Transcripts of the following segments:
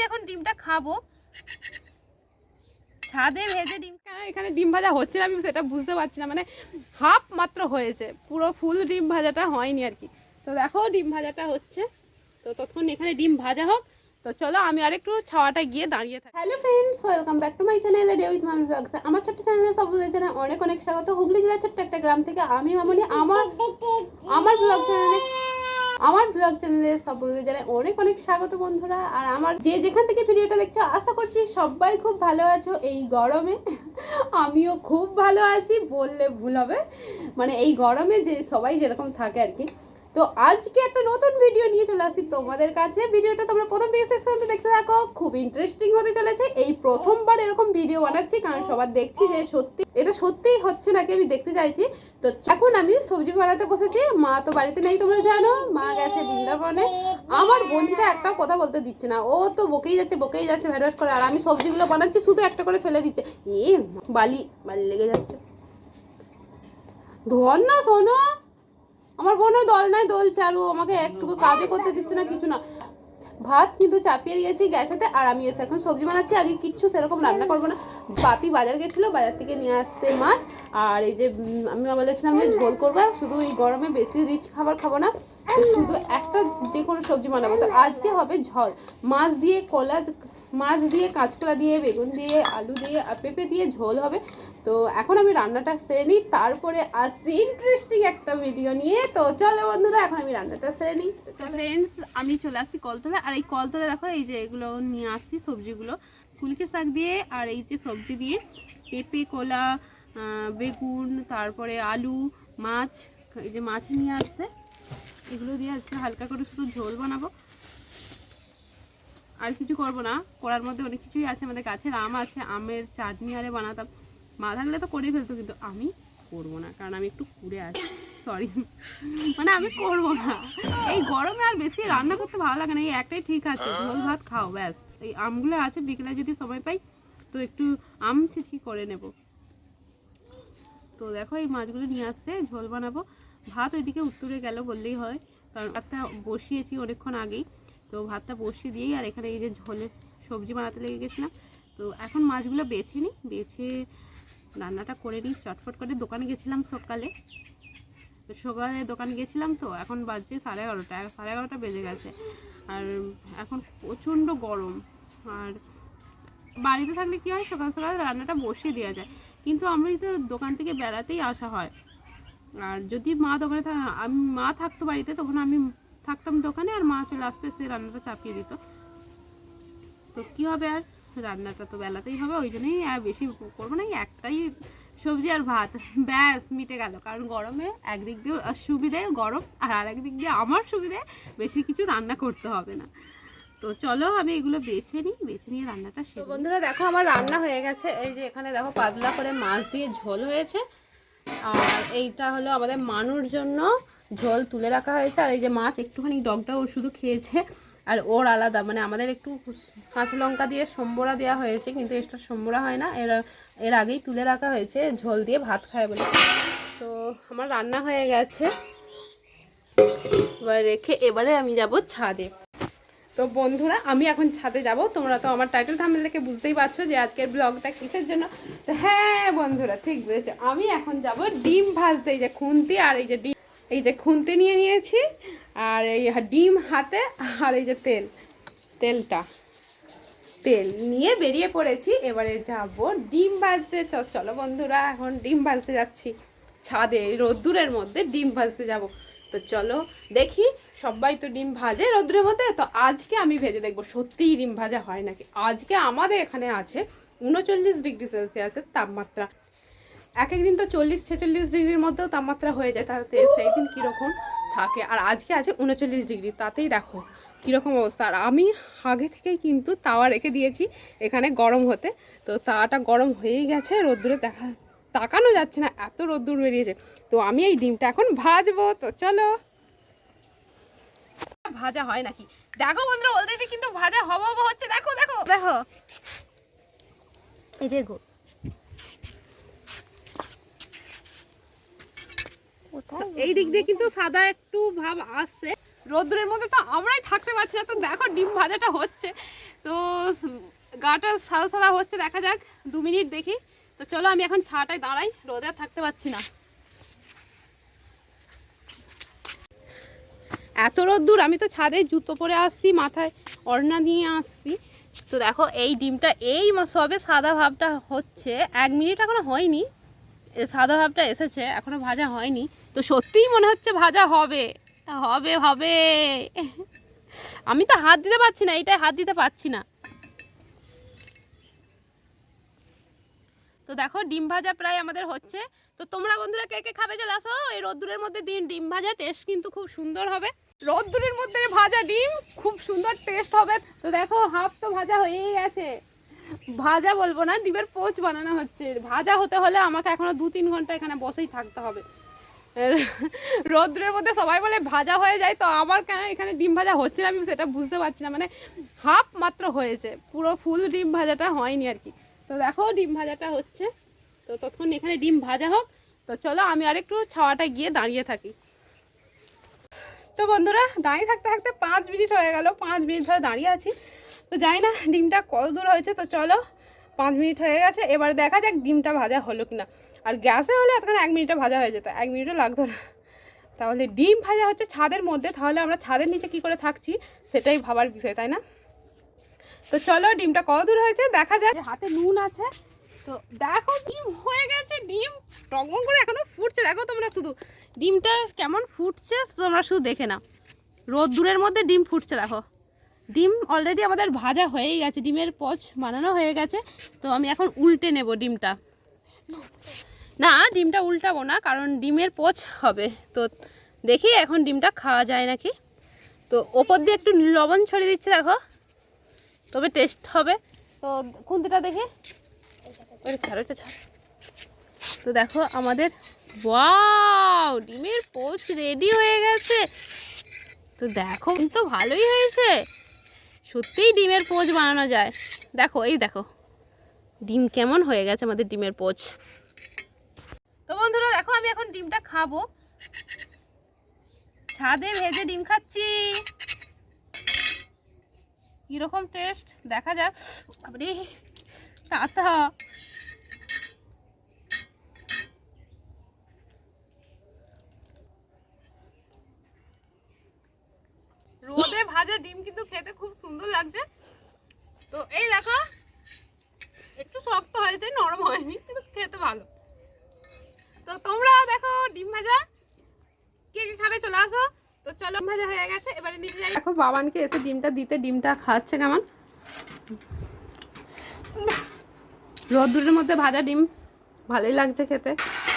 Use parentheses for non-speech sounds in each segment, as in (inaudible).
আমি এখন ডিমটা খাব। ছাদে ভেজে ডিম এখানে ডিম ভাজা হচ্ছে না আমি সেটা বুঝতে পারছি না মানে হাফ মাত্র হয়েছে পুরো ফুল ডিম ভাজাটা হয়নি আর কি। তো দেখো ডিম ভাজাটা হচ্ছে। তো ততক্ষণ এখানে ডিম ভাজা হোক। তো চলো আমি আরেকটু ছাওয়াটা গিয়ে দাঁড়িয়ে থাকি। Hello friends welcome back to my channel radio with Mami blogs আমার ছোট্ট চ্যানেলে সব জানাই অনেক অনেক স্বাগত। হুগলি জেলার ছোট্ট একটা গ্রাম থেকে আমি মামনি। আমার আমার ব্লগ চ্যানেলে আমার ব্লগ চ্যানেলে সবাই জানাই অনেক অনেক স্বাগত বন্ধুরা। আর আমার যে যেখান থেকে ভিডিওটা দেখছ, আশা করছি সবাই খুব ভালো আছো। এই গরমে (laughs) আমিও খুব ভালো আছি, বললে ভুল হবে। মানে এই গরমে যে সবাই যেরকম থাকে আর কি। তো আজকে একটা নতুন ভিডিও নিয়ে চলে আসি তোমাদের কাছে। ভিডিওটা তোমরা প্রথম থেকে শেষ পর্যন্ত দেখতে থাকো। খুব ইন্টারেস্টিং হতে চলেছে। এই প্রথমবার এরকম ভিডিও বানাচ্ছি, কারণ সবার দেখছি যে সত্যি এটা সত্যিই হচ্ছে নাকি আমি দেখতে চাইছি। তো এখন আমি সবজি বানাতে বসেছি। মা তো বাড়িতে নেই তোমরা জানো। মা গেছে বৃন্দাবনে। আমার বন্ধুটা একটা কথা বলতে দিচ্ছে না। ও তো বকেই যাচ্ছে বকেই যাচ্ছে ভ্যাট করে। আর আমি সবজিগুলো বানাচ্ছি, শুধু একটা করে ফেলে দিচ্ছে। এ বালি বালি লেগে যাচ্ছে। ধর না শোনো আমার বোনও দল নাই, দোল চারু আমাকে একটুকু কাজও করতে দিচ্ছে না, কিছু না। ভাত কিন্তু চাপিয়ে দিয়েছি গ্যাসেতে আর আমি এসে এখন সবজি বানাচ্ছি, আজকে কিচ্ছু সেরকম রান্না করব না। বাপি বাজার গেছিল, বাজার থেকে নিয়ে আসছে মাছ। আর এই যে আমি বলেছিলাম যে ঝোল করব, শুধু এই গরমে বেশি রিচ খাবার খাব না। তো শুধু একটা যে কোনো সবজি বানাবো। তো আজকে হবে ঝোল। মাছ দিয়ে কলা, মাছ দিয়ে কাঁচকলা দিয়ে, বেগুন দিয়ে, আলু দিয়ে আর পেঁপে দিয়ে ঝোল হবে। তো এখন আমি রান্নাটা সেরে নিই। তারপরে আসছি ইন্টারেস্টিং একটা ভিডিও নিয়ে। তো চলো বন্ধুরা, এখন আমি রান্নাটা সেরে নিই। তো ফ্রেন্ডস আমি চলে আসছি কলতলে। আর এই কলতলে দেখো, এই যে এগুলো নিয়ে আসছি সবজিগুলো। কুলকে শাক দিয়ে আর এই যে সবজি দিয়ে পেঁপে, কলা বেগুন, তারপরে আলু, মাছ, এই যে মাছ নিয়ে আসছে। এগুলো দিয়ে আজকে হালকা করে শুধু ঝোল বানাবো। আর কিছু করব না, করার মধ্যে অনেক কিছুই আছে, আমাদের গাছের আম আছে, আমের চাটনি আরে বানাতাম। মা থাকলে তো করেই ফেলতো, কিন্তু আমি করব না, কারণ আমি একটু কুড়ে আছি। সরি মানে আমি করব না। এই গরমে আর বেশি রান্না করতে ভালো লাগে না, এই একটাই ঠিক আছে, ঝোল ভাত খাও, ব্যাস। এই আমগুলো আছে, বিকেলে যদি সময় পাই, তো একটু আম ছিটকি করে নেব। তো দেখো এই মাছগুলো নিয়ে আসছে, ঝোল বানাবো। ভাত ওইদিকে উত্তরে গেল বললেই হয়, কারণ ভাতটা বসিয়েছি অনেকক্ষণ আগেই। তো ভাতটা বসিয়ে দিয়েই আর এখানে এই যে ঝোলের সবজি বানাতে লেগে গেছিলাম। তো এখন মাছগুলো বেছে নিই, বেছে রান্নাটা করে নিই চটফট করে। দোকানে গেছিলাম সকালে। তো সকালে দোকানে গেছিলাম তো, এখন বাজছে সাড়ে এগারোটা সাড়ে এগারোটা বেজে গেছে। আর এখন প্রচণ্ড গরম। আর বাড়িতে থাকলে কী হয়, সকাল সকাল রান্নাটা বসিয়ে দেওয়া যায়। কিন্তু আমি তো দোকান থেকে বেড়াতেই আসা হয়। আর যদি মা দোকানে আমি মা থাকতো বাড়িতে তখন আমি থাকতাম দোকানে আর মা চলে আসতে সে রান্নাটা চাপিয়ে দিত। তো কী হবে আর? রান্নাটা তো বেলাতেই হবে ওই জন্যই আর বেশি করব না একটাই সবজি আর ভাত। ব্যাস মিটে গেল। কারণ গরমে একদিক দিয়ে সুবিধে গরম আর আরেক দিক দিয়ে আমার সুবিধে বেশি কিছু রান্না করতে হবে না। তো চলো আমি এগুলো বেছে নিই বেছে নিয়ে রান্নাটা শেষ বন্ধুরা দেখো আমার রান্না হয়ে গেছে। এই যে এখানে দেখো পাতলা করে মাছ দিয়ে ঝোল হয়েছে। আর এইটা হলো আমাদের মানুর জন্য ঝোল তুলে রাখা হয়েছে। আর এই যে মাছ, একটুখানি ডগটা ও শুধু খেয়েছে। আর ওর আলাদা মানে আমাদের একটু কাঁচা লঙ্কা দিয়ে সম্বরা দেওয়া হয়েছে, কিন্তু এক্সট্রা সম্বরা হয় না। এর এর আগেই তুলে রাখা হয়েছে, ঝোল দিয়ে ভাত খায় বলে। তো আমার রান্না হয়ে গেছে। এবার রেখে এবারে আমি যাব ছাদে। তো বন্ধুরা, আমি এখন ছাদে যাব। তোমরা তো আমার টাইটেল থাম্বনেল দেখে বুঝতেই পারছ যে আজকের ব্লগটা কিসের জন্য। তো হ্যাঁ বন্ধুরা, ঠিক বুঝেছ আমি এখন যাব ডিম ভাজতে, এই যে খুন্তি আর এই যে ডিম, এই যে খুন্তি নিয়ে নিয়েছি, আর এই ডিম হাতে আর এই যে তেল, তেলটা, তেল নিয়ে বেরিয়ে পড়েছি। এবারে যাব ডিম ভাজতে। চলো বন্ধুরা, এখন ডিম ভাজতে যাচ্ছি। ছাদে, রোদ্দুরের মধ্যে ডিম ভাজতে যাব। তো চলো দেখি সবাই তো ডিম ভাজে রোদ্দুরের মধ্যে। তো আজকে আমি ভেজে দেখব। সত্যিই ডিম ভাজা হয় নাকি? আজকে আমাদের এখানে আছে উনচল্লিশ ডিগ্রি সেলসিয়াসের তাপমাত্রা। এক একদিন তো চল্লিশ ছেচল্লিশ ডিগ্রির মধ্যেও তাপমাত্রা হয়ে যায় তাতে সেই দিন কীরকম থাকে। আর আজকে আছে উনচল্লিশ ডিগ্রি, তাতেই দেখো কীরকম অবস্থা। আর আমি আগে থেকেই কিন্তু তাওয়া রেখে দিয়েছি এখানে গরম হতে। তো তাওয়াটা গরম হয়েই গেছে, রোদ্দুরে দেখা তাকানো যাচ্ছে না, এত রোদ্দুর বেরিয়েছে। তো আমি এই ডিমটা এখন ভাজবো। তো চলো। ভাজা হয় নাকি? দেখো বন্ধুরা অলরেডি কিন্তু ভাজা হব হব হচ্ছে। দেখো দেখো দেখো। এই দেখো। এই দিক দিয়ে কিন্তু সাদা একটু ভাব আসছে। রোদ্দুরের মধ্যে তো আমরাই থাকতে পারছি না। তো দেখো ডিম ভাজাটা হচ্ছে। তো গাটা সাদা সাদা হচ্ছে। দেখা যাক। দু মিনিট দেখি। তো চলো আমি এখন ছাটায় দাঁড়াই। রোদে আর থাকতে পারছি না। এত রোদ্দুর, আমি তো ছাদে জুতো পরে আসছি, মাথায় অর্ণা নিয়ে আসছি। তো দেখো, এই ডিমটা, এই সবে সাদা ভাবটা হচ্ছে, এক মিনিট এখনও হয়নি। সাদা ভাবটা এসেছে এখনও ভাজা হয়নি। তো সত্যিই মনে হচ্ছে ভাজা হবে হবে হবে। আমি তো হাত দিতে পারছি না এইটাই হাত দিতে পারছি না। তো দেখো, ডিম ভাজা প্রায় আমাদের হচ্ছে। তো তোমরা বন্ধুরা কে কে খাবে চলে আসো। এই রোদ্দুরের মধ্যে দিন, ডিম ভাজা টেস্ট কিন্তু খুব সুন্দর হবে। রোদ্দুরের মধ্যে ভাজা ডিম, খুব সুন্দর টেস্ট হবে। তো দেখো, হাফ তো ভাজা হয়েই গেছে। ভাজা বলব না, ডিমের পোচ বানানো হচ্ছে। ভাজা হতে হলে আমাকে এখনও দু তিন ঘণ্টা এখানে বসেই থাকতে হবে। রোদ্রের মধ্যে সবাই বলে ভাজা হয়ে যায়, তো আমার কেন এখানে ডিম ভাজা হচ্ছে না আমি সেটা বুঝতে পারছি না। মানে হাফ মাত্র হয়েছে। পুরো ফুল ডিম ভাজাটা হয়নি আর কি। তো দেখো ডিম ভাজাটা হচ্ছে। তো ততক্ষণ এখানে ডিম ভাজা হোক। তো চলো আমি আরেকটু ছাওয়াটা গিয়ে দাঁড়িয়ে থাকি। তো বন্ধুরা, দাঁড়িয়ে থাকতে থাকতে পাঁচ মিনিট হয়ে গেল। পাঁচ মিনিট ধরে দাঁড়িয়ে আছি। তো জানি না ডিমটা কত দূর হয়েছে। তো চলো, পাঁচ মিনিট হয়ে গেছে। এবার দেখা যাক ডিমটা ভাজা হলো কিনা। আর গ্যাসে হলে এতক্ষণ এক মিনিটে ভাজা হয়ে যেত। এক মিনিটও লাগতো না। তাহলে ডিম ভাজা হচ্ছে ছাদের মধ্যে। তাহলে আমরা ছাদের নিচে কি করে থাকছি, সেটাই ভাবার বিষয়, তাই না? তো চলো ডিমটা কত দূর হয়েছে দেখা যাক। হাতে নুন আছে। তো দেখো ডিম হয়ে গেছে, ডিম টকমক করে এখনও ফুটছে। দেখো তোমরা শুধু, ডিমটা কেমন ফুটছে তোমরা শুধু দেখে নাও। রোদ্দুরের মধ্যে ডিম ফুটছে, দেখো। ডিম অলরেডি আমাদের ভাজা হয়েই গেছে, ডিমের পচ বানানো হয়ে গেছে। তো আমি এখন উল্টে নেব ডিমটা। না, ডিমটা উল্টাবো না, কারণ ডিমের পচ হবে। তো দেখি এখন ডিমটা খাওয়া যায় নাকি। তো ওপর দিয়ে একটু লবণ ছড়িয়ে দিচ্ছে, দেখো। তবে টেস্ট হবে। তো খুন্তিটা দেখি। ওটা ছাড় ওটা ছাড়। তো দেখো আমাদের ওয়াও ডিমের পোচ রেডি হয়ে গেছে। তো দেখো তো ভালোই হয়েছে। সত্যিই ডিমের পোচ বানানো যায়। দেখো এই দেখো ডিম কেমন হয়ে গেছে আমাদের ডিমের পোচ। তো বন্ধুরা দেখো আমি এখন ডিমটা খাব। ছাদে ভেজে ডিম খাচ্ছি। কীরকম টেস্ট দেখা যাক। বাবারে তাতা রোদে ভাজা ডিম কিন্তু খেতে খুব সুন্দর লাগছে। তো এই দেখো, একটু শক্ত হয়েছে, নরম হয়নি, কিন্তু খেতে ভালো। তো তোমরা দেখো ডিম ভাজা। কে কে খাবে চলে আসো। তো চলো ভাজা হয়ে গেছে এবারে নিচে যাই। দেখো বাবানকে এসে ডিমটা দিতে ডিমটা খাচ্ছে কেমন? রোদ্দুরের মধ্যে ভাজা ডিম ভালোই লাগছে খেতে।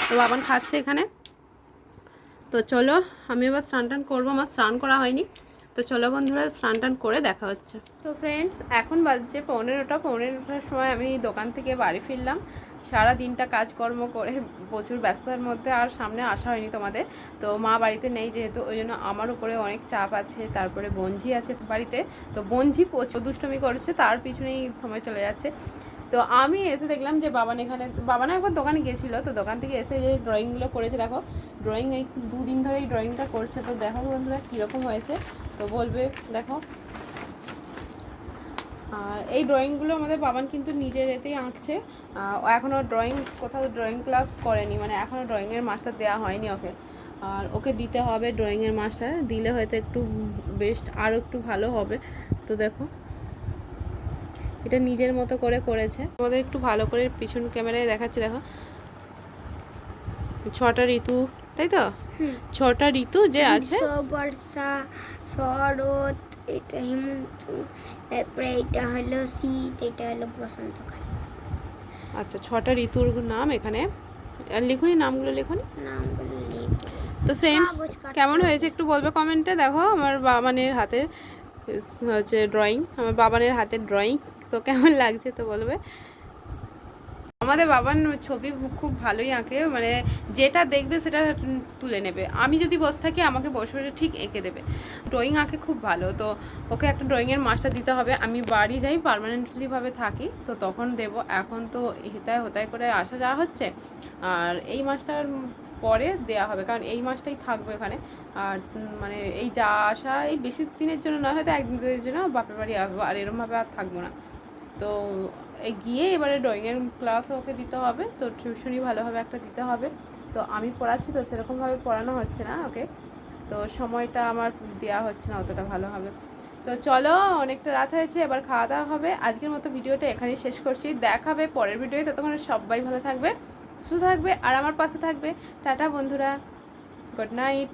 তো বাবান খাচ্ছে এখানে। তো চলো আমি এবার স্নান টান করব আমার স্নান করা হয়নি। তো চলো বন্ধুরা স্নান টান করে দেখা হচ্ছে। তো ফ্রেন্ডস এখন বাজছে পনেরোটা পনেরোটার সময় আমি দোকান থেকে বাড়ি ফিরলাম। সারা দিনটা কাজকর্ম করে প্রচুর ব্যস্ততার মধ্যে আর সামনে আসা হয়নি তোমাদের। তো মা বাড়িতে নেই যেহেতু, ওই জন্য আমার উপরে অনেক চাপ আছে, তারপরে বঞ্জি আছে বাড়িতে। তো বঞ্জি প্রচুর দুষ্টমি করেছে, তার পিছনেই সময় চলে যাচ্ছে। তো আমি এসে দেখলাম যে বাবান এখানে বাবান একবার দোকানে গিয়েছিল, তো দোকান থেকে এসে যে ড্রয়িংগুলো করেছে, দেখো ড্রয়িং এই দুদিন ধরে এই ড্রয়িংটা করছে। তো দেখো বন্ধুরা কীরকম হয়েছে, তো বলবে, দেখো। এই ড্রয়িংগুলো আমাদের বাবান কিন্তু নিজের এতেই আঁকছে। এখনও ড্রয়িং কোথাও ড্রয়িং ক্লাস করেনি মানে এখনও ড্রয়িংয়ের মাস্টার দেওয়া হয়নি ওকে। আর ওকে দিতে হবে ড্রয়িংয়ের মাস্টার দিলে হয়তো একটু বেস্ট আরও একটু ভালো হবে। তো দেখো এটা নিজের মতো করে করেছে। আমাদের একটু ভালো করে পিছন ক্যামেরায় দেখাচ্ছে দেখো। ছটা ঋতু তাই তো? ছটা ঋতু যে আছে। বর্ষা শরৎ এটা হেমন্ত তারপরে এটা হলো শীত এটা হলো বসন্তকাল। আচ্ছা ছটা ঋতুর নাম এখানে। লিখুনি নামগুলো লিখুনি। নামগুলো লিখুন তো ফ্রেন্ডস কেমন হয়েছে একটু বলবে কমেন্টে দেখো আমার বাবানের হাতে হচ্ছে ড্রয়িং আমার বাবানের হাতের ড্রয়িং তো কেমন লাগছে তো বলবে? আমাদের বাবার ছবি খুব ভালোই আঁকে মানে যেটা দেখবে সেটা তুলে নেবে। আমি যদি বসে থাকি, আমাকে বসে বসে ঠিক এঁকে দেবে। ড্রয়িং আঁকে খুব ভালো, তো ওকে একটা ড্রয়িংয়ের মাস্টার দিতে হবে। আমি বাড়ি যাই পারমানেন্টলিভাবে থাকি, তো তখন দেব। এখন তো হিতায় হোতায় করে আসা যাওয়া হচ্ছে, আর এই মাস্টার পরে দেয়া হবে, কারণ এই মাসটাই থাকবে এখানে। আর মানে এই যা আসা, এই বেশি দিনের জন্য না হয়তো একদিন দুদিনের জন্য বাপের বাড়ি আসব, আর এরমভাবে আর থাকব না। তো গিয়ে এবারে ড্রয়িংয়ের ক্লাসও ওকে দিতে হবে। তো টিউশনই ভালোভাবে একটা দিতে হবে। তো আমি পড়াচ্ছি, তো সেরকমভাবে পড়ানো হচ্ছে না ওকে। তো সময়টা আমার দেওয়া হচ্ছে না অতটা ভালোভাবে। তো চলো, অনেকটা রাত হয়েছে, এবার খাওয়া দাওয়া হবে। আজকের মতো ভিডিওটা এখানেই শেষ করছি। দেখাবে পরের ভিডিওতে। ততক্ষণ সবাই ভালো থাকবে, সুস্থ থাকবে, আর আমার পাশে থাকবে। টাটা বন্ধুরা গুড নাইট